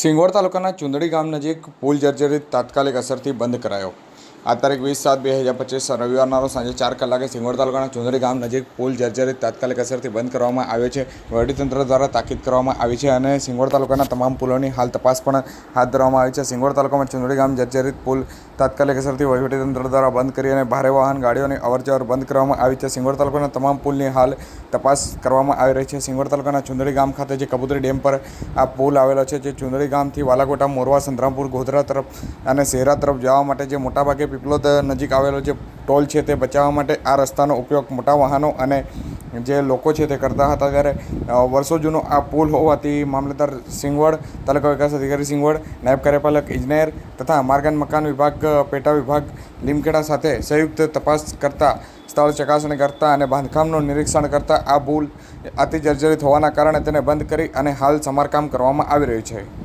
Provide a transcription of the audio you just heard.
સિંગવડ તાલુકાના ચુંદડી ગામ નજીક પુલ જર્જરિત તાત્કાલિક અસરથી બંધ કરાયો. આ તારીખ વીસ સાત બે હજાર પચીસ રવિવારના રોજ સાંજે ચાર કલાકે સિંગવડ તાલુકાના ચુંદરી ગામ નજીક પુલ જર્જરિત તાત્કાલિક અસરથી બંધ કરવામાં આવ્યો છે. વહીવટીતંત્ર દ્વારા તાકીદ કરવામાં આવી છે અને સિંગવડ તાલુકાના તમામ પુલોની હાલ તપાસ પણ હાથ ધરવામાં આવી છે. સિંગવડ તાલુકામાં ચુંદડી ગામ જર્જરિત પુલ તાત્કાલિક અસરથી વહીવટીતંત્ર દ્વારા બંધ કરી અને ભારે વાહન, ગાડીઓની અવરજવર બંધ કરવામાં આવી છે. સિંગવડ તાલુકાના તમામ પુલની હાલ તપાસ કરવામાં આવી રહી છે. સિંગવડ તાલુકાના ચુંદડી ગામ ખાતે જે કબૂતરી ડેમ પર આ પુલ આવેલો છે, જે ચુંદડી ગામથી વાલાકોટા, મોરવા, સંતરામપુર, ગોધરા તરફ અને શહેરા તરફ જવા માટે જે મોટાભાગે પીપલોદ નજીક આવેલો જે ટોલ છે તે બચાવવા માટે આ રસ્તાનો ઉપયોગ મોટા વાહનો અને જે લોકો છે તે કરતા હતા ત્યારે વર્ષો જૂનો આ પુલ હોવાથી મામલતદાર સિંગવડ, તાલુકા વિકાસ અધિકારી સિંગવડ, નાયબ કાર્યપાલક ઇજનેર તથા માર્ગ અને મકાન વિભાગ પેટા વિભાગ લીમખેડા સાથે સંયુક્ત તપાસ કરતા, સ્થળ ચકાસણી કરતા અને બાંધકામનું નિરીક્ષણ કરતા આ પુલ અતિ જર્જરિત હોવાના કારણે તેને બંધ કરી અને હાલ સમારકામ કરવામાં આવી રહ્યું છે.